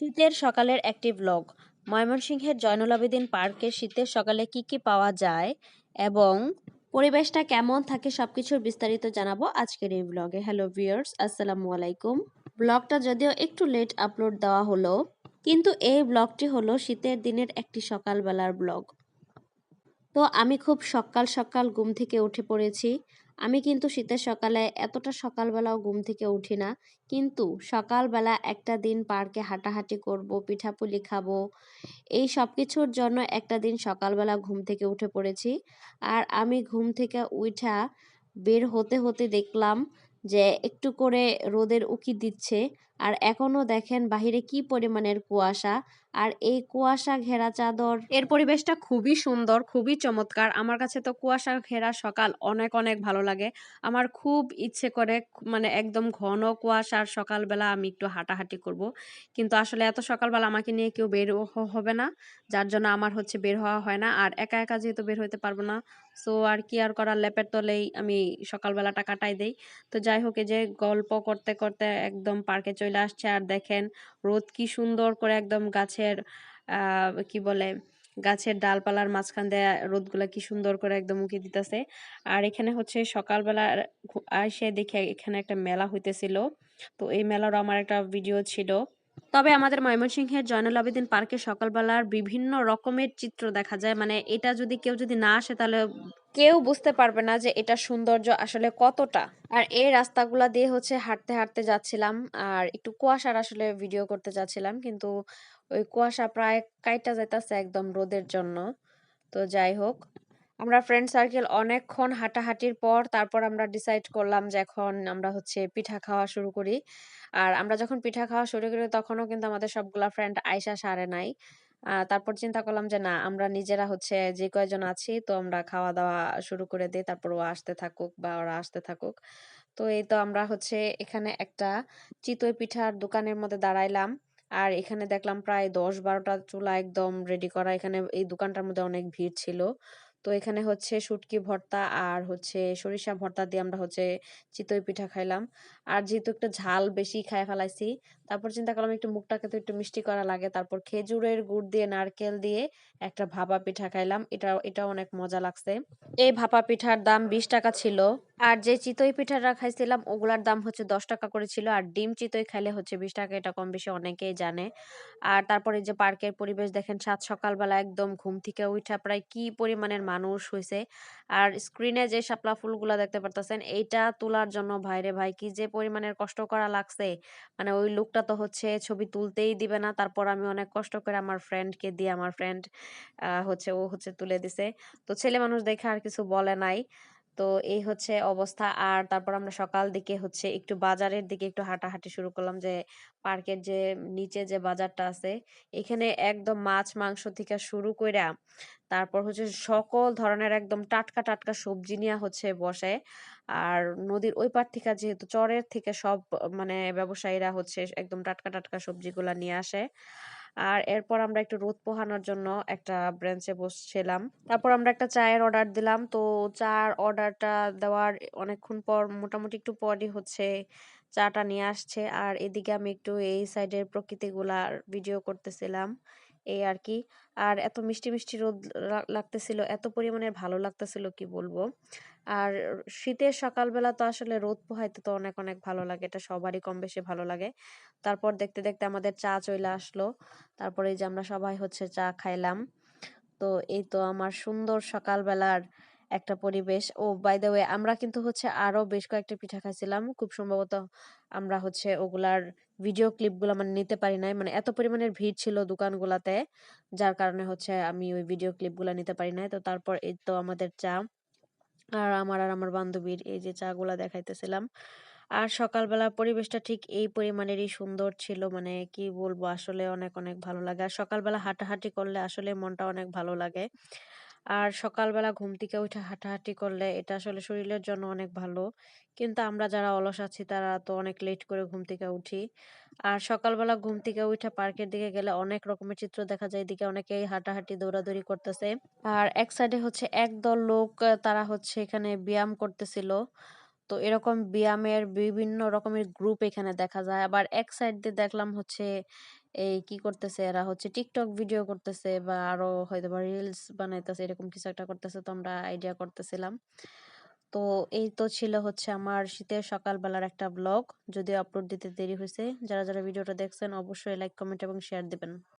শীতের সকালের একটি ব্লগ ময়মনসিংহের জয়নুল আবেদিন পার্কে শীতের সকালে কি কি পাওয়া যায় এবং পরিবেশটা কেমন থাকে সবকিছুর বিস্তারিত জানাব আজকের এই ব্লগে হ্যালো ভিউয়ার্স আসসালামু আলাইকুম। ব্লগটা যদিও একটু লেট আপলোড দেওয়া হলো, কিন্তু এই ব্লগটি হলো শীতের দিনের একটি সকালবেলার ব্লগ তো আমি খুব সকাল সকাল ঘুম থেকে উঠে পড়েছি। আমি কিন্তু শীতের সকালে এতটা সকালবেলাও ঘুম থেকে উঠি না। কিন্তু সকালবেলা একটা দিন পার্কে হাঁটাহাঁটি করব, পিঠাপুলি খাব, এই সব কিছুর জন্য একটা দিন সকালবেলা ঘুম থেকে উঠে পড়েছি। আর আমি ঘুম থেকে উঠা বের হতে হতে দেখলাম যে একটু করে রোদের উকি দিচ্ছে। আর এখনও দেখেন বাহিরে কি পরিমাণের কুয়াশা। আর এই কুয়াশা ঘেরা চাদর এর পরিবেশটা খুবই সুন্দর, খুবই চমৎকার। আমার কাছে তো কুয়াশা ঘেরা সকাল অনেক অনেক ভালো লাগে। আমার খুব ইচ্ছে করে মানে একদম ঘন কুয়াশার সকালবেলা আমি একটু হাঁটাহাঁটি করব। কিন্তু আসলে এত সকালবেলা আমাকে নিয়ে কেউ বের হবে না, যার জন্য আমার হচ্ছে বের হওয়া হয় না। আর একা একা যেহেতু বের হইতে পারব না, সো আর কি আর করার ল্যাপের তলেই আমি সকালবেলাটা কাটাই দেই। তো যাই হোক যে গল্প করতে করতে একদম পার্কে চলে আসছে। আর দেখেন রোদ কি সুন্দর করে একদম গাছের কি বলে, গাছের ডালপালার মাঝখান দিয়ে রোদগুলা কি সুন্দর করে একদম উঁকি দিতেছে। আর এখানে হচ্ছে সকালবেলা এসে দেখে এখানে একটা মেলা হইতেছিল। তো এই মেলারও আমার একটা ভিডিও ছিল। তবে আমাদের ময়মনসিংহের জয়নুল আবেদিন পার্কে সকালবেলার বিভিন্ন রকমের চিত্র দেখা যায়। মানে এটা যদি কেউ যদি না আসে তাহলে কেউ বুঝতে পারবে না যে এটা সৌন্দর্য আসলে কতটা। আর এই রাস্তাগুলা দিয়ে হচ্ছে হাঁটতে হাঁটতে যাচ্ছিলাম, আর একটু কুয়াশার আসলে ভিডিও করতে যাচ্ছিলাম, কিন্তু ওই কুয়াশা প্রায় কাইটা যাইতেছে একদম রোদের জন্য। তো যাই হোক, আমরা ফ্রেন্ড সার্কেল অনেকক্ষণ হাঁটাহাঁটির পর তারপর আমরা ডিসাইড করলাম যে এখন আমরা হচ্ছে পিঠা খাওয়া শুরু করি। আর আমরা যখন পিঠা খাওয়া শুরু করি তখনও কিন্তু আমাদের সবগুলা ফ্রেন্ড আয়সা সারে নাই। তারপর চিন্তা করলাম যে, না, আমরা নিজেরা হচ্ছে যে কয়জন আছি, তো আমরা খাওয়া দাওয়া শুরু করে দিই, তারপর ও আসতে থাকুক বা ওরা আসতে থাকুক। তো এই তো আমরা হচ্ছে এখানে একটা চিতই পিঠার দোকানের মধ্যে দাঁড়াইলাম। আর এখানে দেখলাম প্রায় দশ বারোটা চুলা একদম রেডি করা। এখানে এই দোকানটার মধ্যে অনেক ভিড় ছিল। তো এখানে হচ্ছে শুটকি ভর্তা আর হচ্ছে সরিষা ভর্তা দিয়ে আমরা হচ্ছে চিতই পিঠা খাইলাম। আর যেহেতু একটু ঝাল বেশি খাই ফেলাইছি, তারপর চিন্তা করলাম একটু মুখটাকে তো একটু মিষ্টি করা লাগে। তারপর খেজুরের গুড় দিয়ে, নারকেল দিয়ে একটা ভাপা পিঠা খাইলাম। এটা এটা অনেক মজা লাগছে। এই ভাপা পিঠার দাম বিশ টাকা ছিল। আর যে চিতই পিঠাটা খাইছিলাম, ওগুলার দাম হচ্ছে দশ টাকা করে ছিল। আর ডিম চিতই খাইলে হচ্ছে বিশ টাকা, এটা কম বেশি অনেকেই জানে। আর তারপরে যে পার্কের পরিবেশ দেখেন, সাত সকালবেলা একদম ঘুম থেকে উঠা প্রায় কি পরিমাণের মানুষ হয়েছে আর স্ক্রিনে যে শাপলা ফুলগুলা দেখতে পারতেছেন, এইটা তোলার জন্য ভাইরে ভাই কি যে পরিমাণের কষ্ট করা লাগছে। মানে ওই লোকটা তো হচ্ছে ছবি তুলতেই দিবে না। তারপর আমি অনেক কষ্ট করে আমার ফ্রেন্ডকে দিয়ে, আমার ফ্রেন্ড হচ্ছে ও হচ্ছে তুলে দিছে। তো ছেলে মানুষ দেখে আর কিছু বলে নাই। তো এই হচ্ছে অবস্থা। আর তারপর আমরা সকাল দিকে হচ্ছে একটু বাজারের দিকে একটু হাঁটাহাঁটি শুরু করলাম যে পার্কের যে নিচে যে বাজারটা আছে, এখানে একদম মাছ মাংস থেকে শুরু কইরা তারপর হচ্ছে সকল ধরনের একদম টাটকা টাটকা সবজি নিয়ে হচ্ছে বসে। আর নদীর ওই পার থেকে যেহেতু চরের থেকে সব মানে ব্যবসায়ীরা হচ্ছে একদম টাটকা টাটকা সবজিগুলা নিয়ে আসে। আর এরপর আমরা একটু রোদ পোহানোর জন্য একটা ব্রেঞ্চে বসছিলাম। তারপর আমরা একটা চায়ের অর্ডার দিলাম। তো চার অর্ডারটা দেওয়ার অনেকক্ষণ পর মোটামুটি একটু পরই হচ্ছে চাটা নিয়ে আসছে। আর এদিকে আমি একটু এই সাইডের প্রকৃতিগুলার ভিডিও করতেছিলাম। এই আর কি আর এত মিষ্টি মিষ্টি রোদ লাগতেছিল, এত পরিমাণের ভালো লাগতেছিল, কি বলব? আর শীতের সকালবেলা তো আসলে রোদ পোহাইতে তো অনেক অনেক ভালো লাগে, এটা সবারই কম বেশি ভালো লাগে। তারপর দেখতে দেখতে আমাদের চা চইলে আসলো। তারপরে যে আমরা সবাই হচ্ছে চা খাইলাম। তো এই তো আমার সুন্দর সকালবেলার একটা পরিবেশ। ও বাই দ্য ওয়ে আমরা কিন্তু হচ্ছে আরও বেশ কয়েকটা পিঠা খাইছিলাম। খুব সম্ভবত আমরা হচ্ছে ওগুলার ভিডিও ক্লিপগুলো মানে নিতে পারি নাই। মানে এত পরিমাণের ভিড় ছিল দোকানগুলাতে, যার কারণে হচ্ছে আমি ওই ভিডিও ক্লিপগুলো নিতে পারি নাই। তো তারপর এই তো আমাদের চা। আর আমার আর আমার বান্ধবীর এই যে চা গুলা দেখাইতেছিলাম। আর সকালবেলা পরিবেশটা ঠিক এই পরিমাণেরই সুন্দর ছিল। মানে কি বলব, আসলে অনেক অনেক ভালো লাগে। আর সকালবেলা হাঁটাহাঁটি করলে আসলে মনটা অনেক ভালো লাগে। আর সকালবেলা ঘুম থেকে উঠে হাঁটাহাঁটি করলে এটা আসলে শরীরের জন্য অনেক ভালো। কিন্তু আমরা যারা অলস আছি, তারা তো অনেক লেট করে ঘুম থেকে উঠি। আর সকালবেলা ঘুম থেকে উঠে পার্কের দিকে গেলে অনেক রকমের চিত্র দেখা যায়, এদিকে অনেকেই হাঁটাহাঁটি, দৌড়াদৌড়ি করতেছে। আর এক সাইডে হচ্ছে একদল লোক তারা হচ্ছে এখানে ব্যায়াম করতেছিল। তো এরকম ব্যায়ামের বিভিন্ন রকমের গ্রুপ এখানে দেখা যায়। আবার এক সাইড দিয়ে দেখলাম হচ্ছে এই কি করতেছে? এরা হচ্ছে টিকটক ভিডিও করতেছে বা আরও হয়তো বা রিলস বানাইতেছে, এরকম কিছু একটা করতেছে তো আমরা আইডিয়া করতেছিলাম। তো এই তো ছিল হচ্ছে আমার শীতের সকালবেলার একটা ব্লগ যদি আপলোড দিতে দেরি হয়েছে যারা যারা ভিডিওটা দেখছেন অবশ্যই লাইক কমেন্ট এবং শেয়ার দিবেন।